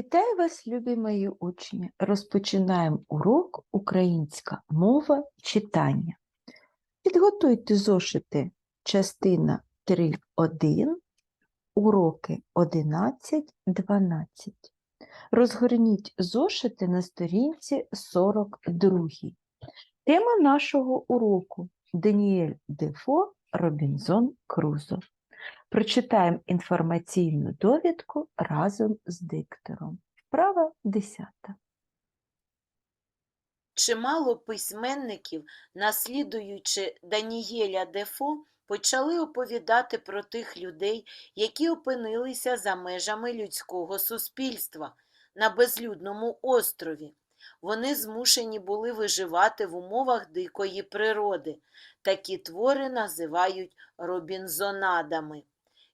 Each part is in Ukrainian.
Вітаю вас, любі мої учні! Розпочинаємо урок Українська мова читання. Підготуйте зошити частина 3.1, уроки 11.12. Розгорніть зошити на сторінці 42. Тема нашого уроку Даніель Дефо Робінзон Крузо. Прочитаємо інформаційну довідку разом з диктором. Вправа 10. Чимало письменників, наслідуючи Данієля Дефо, почали оповідати про тих людей, які опинилися за межами людського суспільства на безлюдному острові. Вони змушені були виживати в умовах дикої природи. Такі твори називають робінзонадами.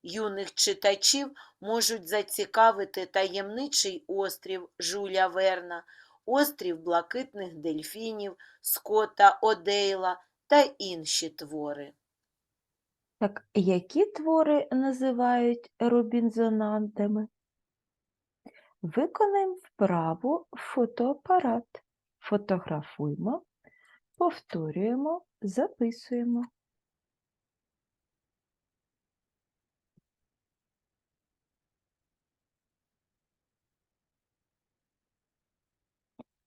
Юних читачів можуть зацікавити таємничий острів Жуля Верна, острів блакитних дельфінів, Скотта Одейла та інші твори. Так, які твори називають робінзонантами? Виконаємо вправу фотоапарат. Фотографуємо, повторюємо, записуємо.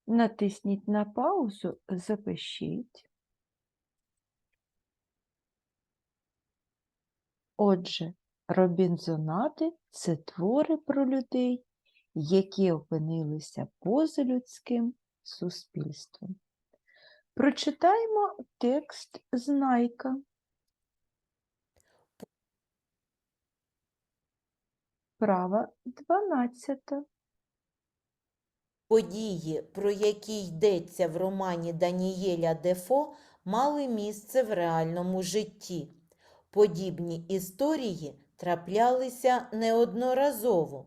Натисніть на паузу, запишіть. Отже, робінзонати – це твори про людей, які опинилися поза людським суспільством. Прочитаємо текст знайка. Права 12. Події, про які йдеться в романі Данієля Дефо, мали місце в реальному житті. Подібні історії траплялися неодноразово.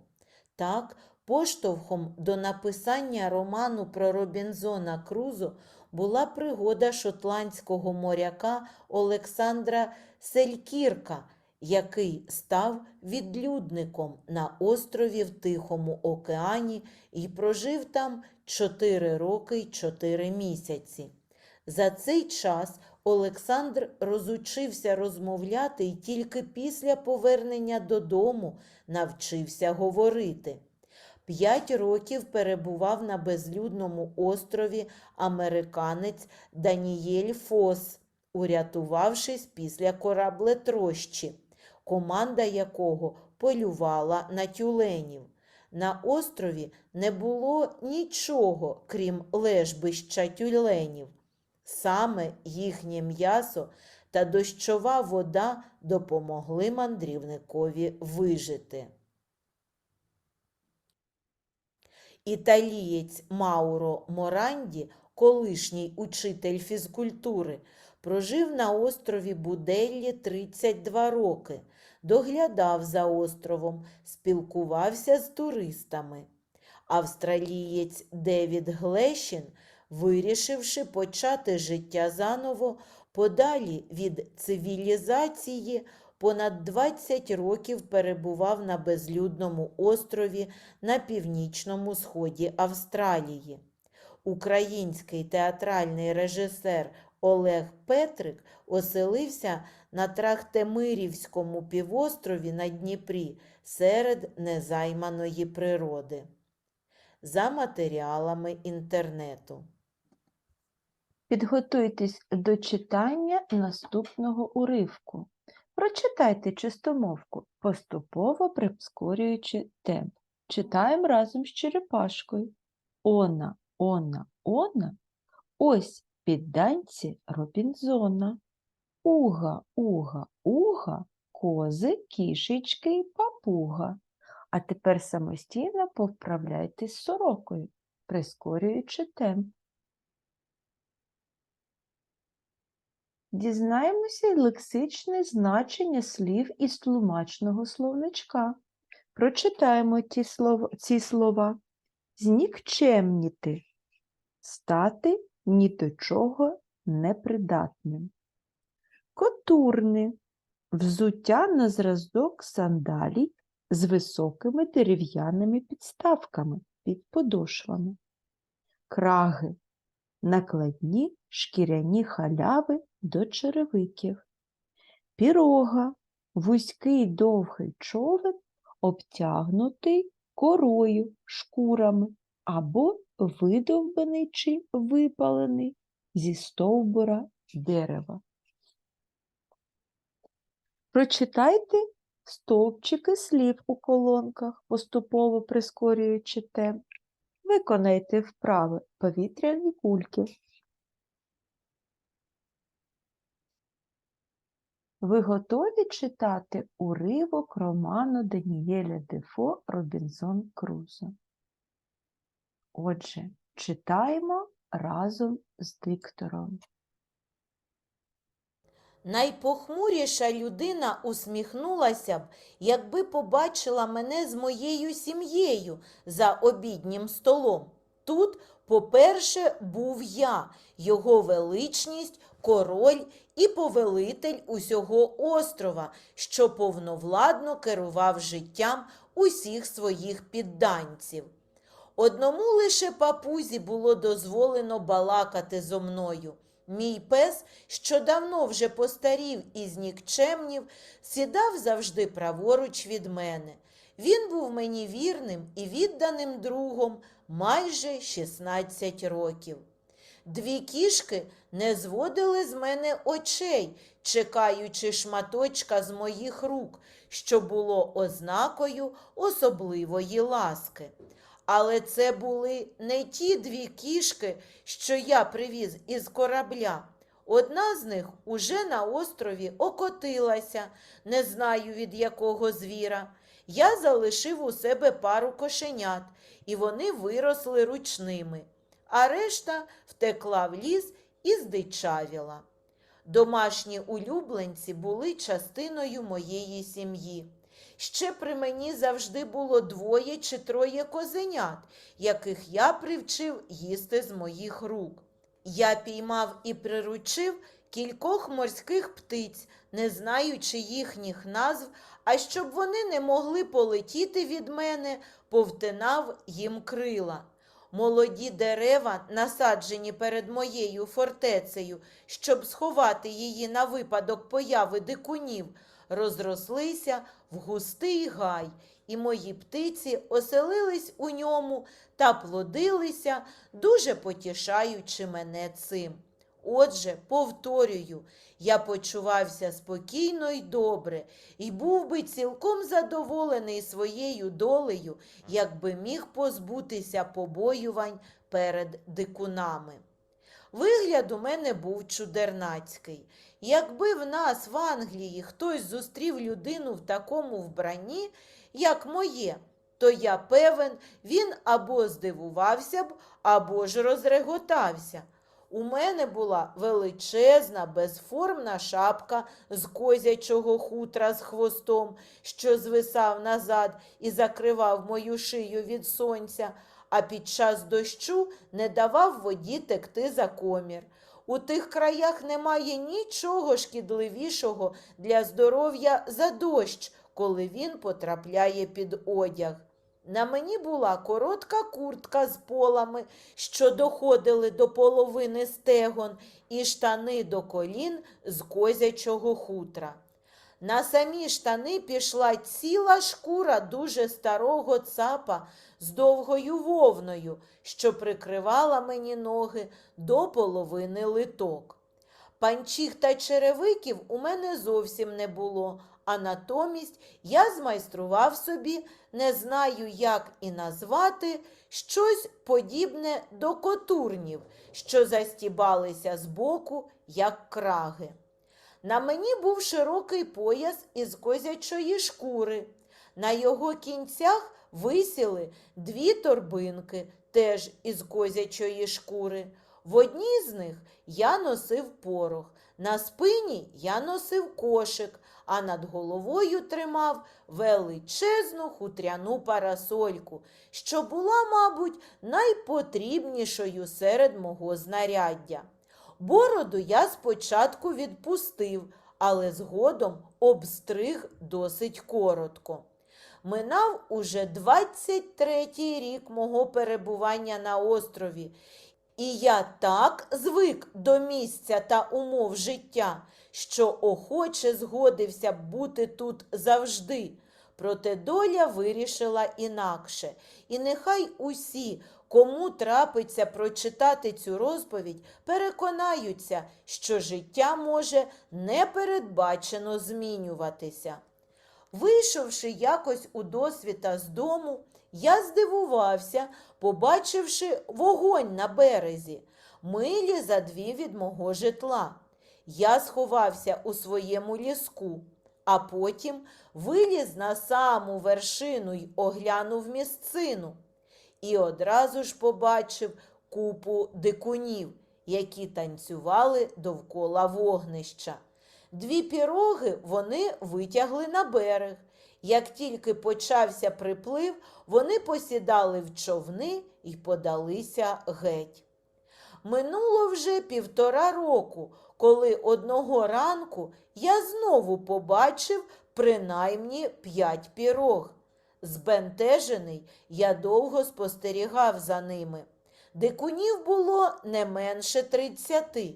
Так, поштовхом до написання роману про Робінзона Крузо була пригода шотландського моряка Олександра Селькірка, який став відлюдником на острові в Тихому океані і прожив там 4 роки й 4 місяці. За цей час Олександр розучився розмовляти і тільки після повернення додому навчився говорити. П'ять років перебував на безлюдному острові американець Данієль Фос, урятувавшись після кораблетрощі, команда якого полювала на тюленів. На острові не було нічого, крім лежбища тюленів. Саме їхнє м'ясо та дощова вода допомогли мандрівникові вижити. Італієць Мауро Моранді, колишній учитель фізкультури, прожив на острові Буделлі 32 роки, доглядав за островом, спілкувався з туристами. Австралієць Девід Глещін, вирішивши почати життя заново, подалі від цивілізації, понад 20 років перебував на безлюдному острові на північному сході Австралії. Український театральний режисер Олег Петрик оселився на Трахтемирівському півострові на Дніпрі серед незайманої природи. За матеріалами інтернету. Підготуйтесь до читання наступного уривку. Прочитайте чистомовку, поступово прискорюючи темп. Читаємо разом з черепашкою. Она, она, она, ось підданці Робінзона. Уга, уга, уга, кози, кішечки і папуга. А тепер самостійно повправляйтесь з сорокою, прискорюючи темп. Дізнаємося лексичне значення слів із тлумачного словничка. Прочитаємо ті слова, ці слова. Знікчемніти – стати ні до чого непридатним. Котурни – взуття на зразок сандалій з високими дерев'яними підставками під подошвами. Краги накладні шкіряні халяви до черевиків. Пірога вузький довгий човен, обтягнутий корою, шкурами або видовбаний чи випалений зі стовбура дерева. Прочитайте стовпчики слів у колонках, поступово прискорюючи темп. Виконайте вправи повітряні кульки. Ви готові читати уривок роману Даніеля Дефо Робінзон Крузо? Отже, читаємо разом з диктором. Найпохмуріша людина усміхнулася б, якби побачила мене з моєю сім'єю за обіднім столом. Тут, по-перше, був я, його величність, король і повелитель усього острова, що повновладно керував життям усіх своїх підданців. Одному лише папузі було дозволено балакати зо мною. Мій пес, що давно вже постарів і знікчемнів, сідав завжди праворуч від мене. Він був мені вірним і відданим другом майже 16 років. Дві кішки не зводили з мене очей, чекаючи шматочка з моїх рук, що було ознакою особливої ласки. Але це були не ті дві кішки, що я привіз із корабля. Одна з них уже на острові окотилася, не знаю від якого звіра. Я залишив у себе пару кошенят, і вони виросли ручними, а решта втекла в ліс і здичавіла. Домашні улюбленці були частиною моєї сім'ї. Ще при мені завжди було двоє чи троє козенят, яких я привчив їсти з моїх рук. Я піймав і приручив кількох морських птиць, не знаючи їхніх назв, а щоб вони не могли полетіти від мене, повтинав їм крила. Молоді дерева, насаджені перед моєю фортецею, щоб сховати її на випадок появи дикунів, розрослися в густий гай, і мої птиці оселились у ньому та плодилися, дуже потішаючи мене цим. Отже, повторюю, я почувався спокійно й добре, і був би цілком задоволений своєю долею, якби міг позбутися побоювань перед дикунами. Вигляд у мене був чудернацький. Якби в нас в Англії хтось зустрів людину в такому вбранні, як моє, то я певен, він або здивувався б, або ж розреготався. У мене була величезна, безформна шапка з козячого хутра з хвостом, що звисав назад і закривав мою шию від сонця, а під час дощу не давав воді текти за комір. У тих краях немає нічого шкідливішого для здоров'я за дощ, коли він потрапляє під одяг. На мені була коротка куртка з полами, що доходили до половини стегон, і штани до колін з козячого хутра. На самі штани пішла ціла шкура дуже старого цапа з довгою вовною, що прикривала мені ноги до половини литок. Панчіх та черевиків у мене зовсім не було, а натомість я змайстрував собі, не знаю, як і назвати, щось подібне до котурнів, що застібалися збоку, як краги. На мені був широкий пояс із козячої шкури. На його кінцях висіли дві торбинки, теж із козячої шкури. В одній з них я носив порох, на спині я носив кошик, а над головою тримав величезну хутряну парасольку, що була, мабуть, найпотрібнішою серед мого знаряддя. Бороду я спочатку відпустив, але згодом обстриг досить коротко. Минав уже 23-й рік мого перебування на острові, і я так звик до місця та умов життя, що охоче згодився бути тут завжди. Проте доля вирішила інакше. І нехай усі, кому трапиться прочитати цю розповідь, переконаються, що життя може непередбачено змінюватися. Вийшовши якось у досвіта з дому, я здивувався, побачивши вогонь на березі, милі за дві від мого житла. Я сховався у своєму ліску, а потім виліз на саму вершину й оглянув місцину. І одразу ж побачив купу дикунів, які танцювали довкола вогнища. Дві піроги вони витягли на берег. Як тільки почався приплив, вони посідали в човни і подалися геть. Минуло вже півтора року, коли одного ранку я знову побачив принаймні п'ять пірог. Збентежений, я довго спостерігав за ними. Дикунів було не менше тридцяти.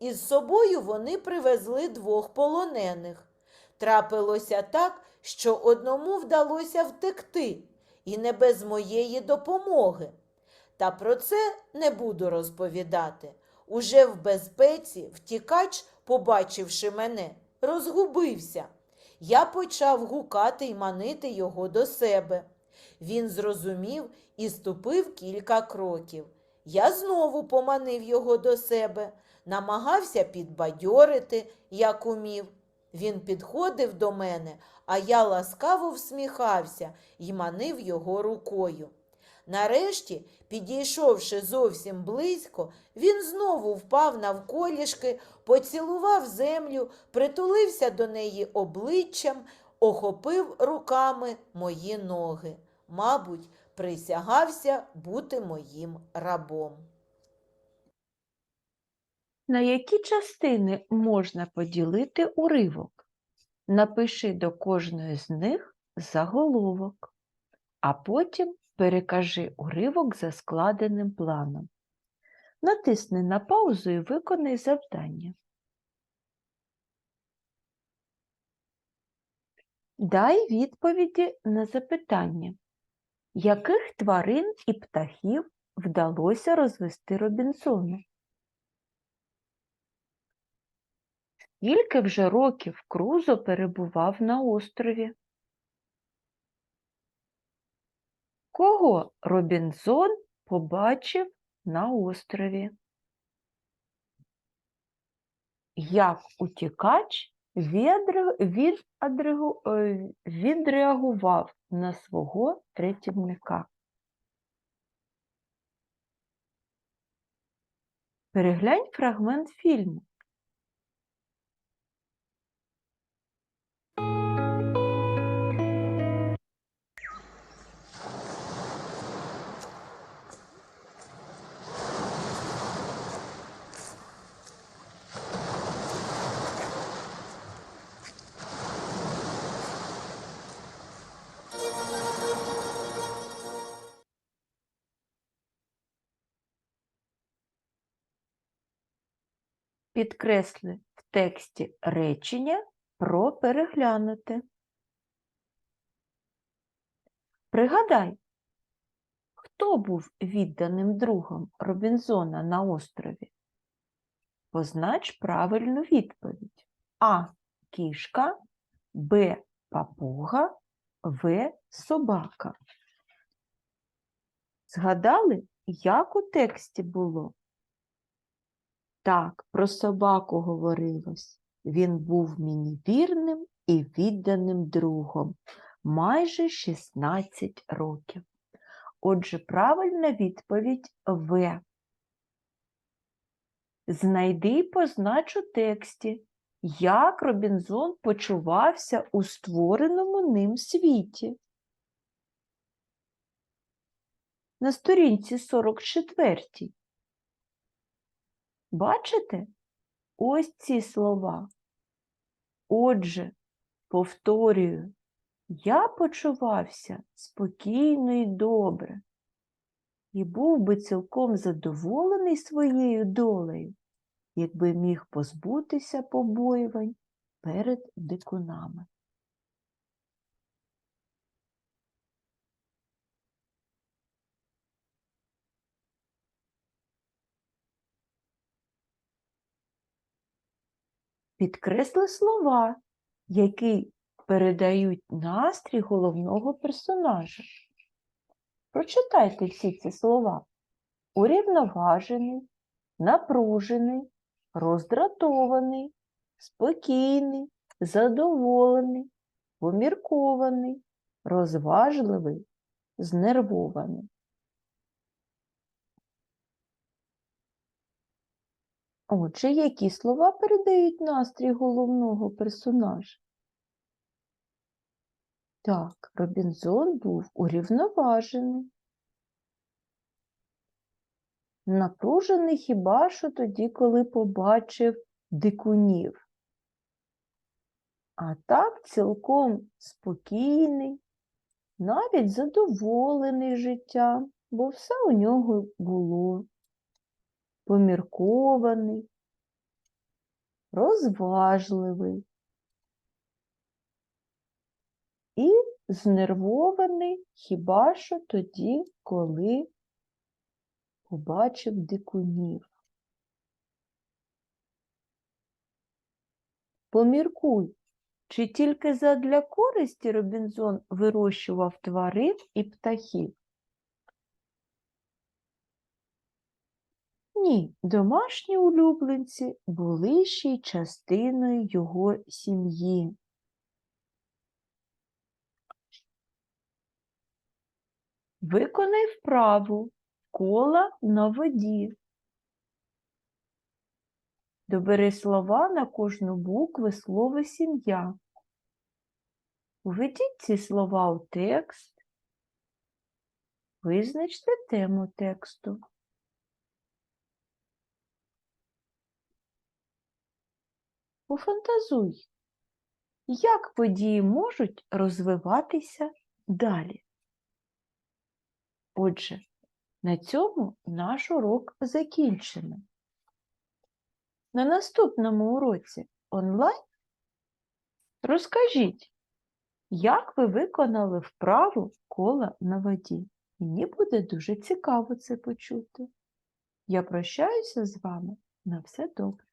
Із собою вони привезли двох полонених. Трапилося так, що одному вдалося втекти, і не без моєї допомоги. Та про це не буду розповідати. Уже в безпеці втікач, побачивши мене, розгубився. Я почав гукати й манити його до себе. Він зрозумів і ступив кілька кроків. Я знову поманив його до себе, намагався підбадьорити, як умів. Він підходив до мене, а я ласкаво всміхався й манив його рукою. Нарешті, підійшовши зовсім близько, він знову впав навколішки, поцілував землю, притулився до неї обличчям, охопив руками мої ноги. Мабуть, присягався бути моїм рабом. На які частини можна поділити уривок? Напиши до кожної з них заголовок, а потім перекажи уривок за складеним планом. Натисни на паузу і виконай завдання. Дай відповіді на запитання, яких тварин і птахів вдалося розвести Робінсону? Скільки вже років Крузо перебував на острові? Кого Робінзон побачив на острові? Як утікач відре- відадрегу- е, відреагував на свого рятівника? Переглянь фрагмент фільму. Підкресли в тексті речення про переглянути. Пригадай, хто був відданим другом Робінзона на острові? Познач правильну відповідь. А. Кішка, Б. Папуга, В. Собака. Згадали, як у тексті було? Так, про собаку говорилось. Він був мені вірним і відданим другом майже 16 років. Отже, правильна відповідь В. Знайди і познач у тексті, як Робінзон почувався у створеному ним світі. На сторінці 44. Бачите? Ось ці слова. Отже, повторюю, Я почувався спокійно і добре, і був би цілком задоволений своєю долею, якби міг позбутися побоювань перед дикунами. Підкресли слова, які передають настрій головного персонажа. Прочитайте всі ці слова. Урівноважений, напружений, роздратований, спокійний, задоволений, поміркований, розважливий, знервований. Отже, які слова передають настрій головного персонажа? Так, Робінзон був урівноважений. Напружений хіба що тоді, коли побачив дикунів. А так цілком спокійний, навіть задоволений життям, бо все у нього було. Поміркований, розважливий і знервований хіба що тоді, коли побачив дикунів. Поміркуй, чи тільки задля користі Робінзон вирощував тварин і птахів? Ні, домашні улюбленці були ще й частиною його сім'ї. Виконай вправу кола на воді. Добери слова на кожну букву слова сім'я. Введіть ці слова у текст. Визначте тему тексту. Пофантазуй, як події можуть розвиватися далі. Отже, на цьому наш урок закінчено. На наступному уроці онлайн розкажіть, як ви виконали вправу кола на воді. Мені буде дуже цікаво це почути. Я прощаюся з вами на все добре.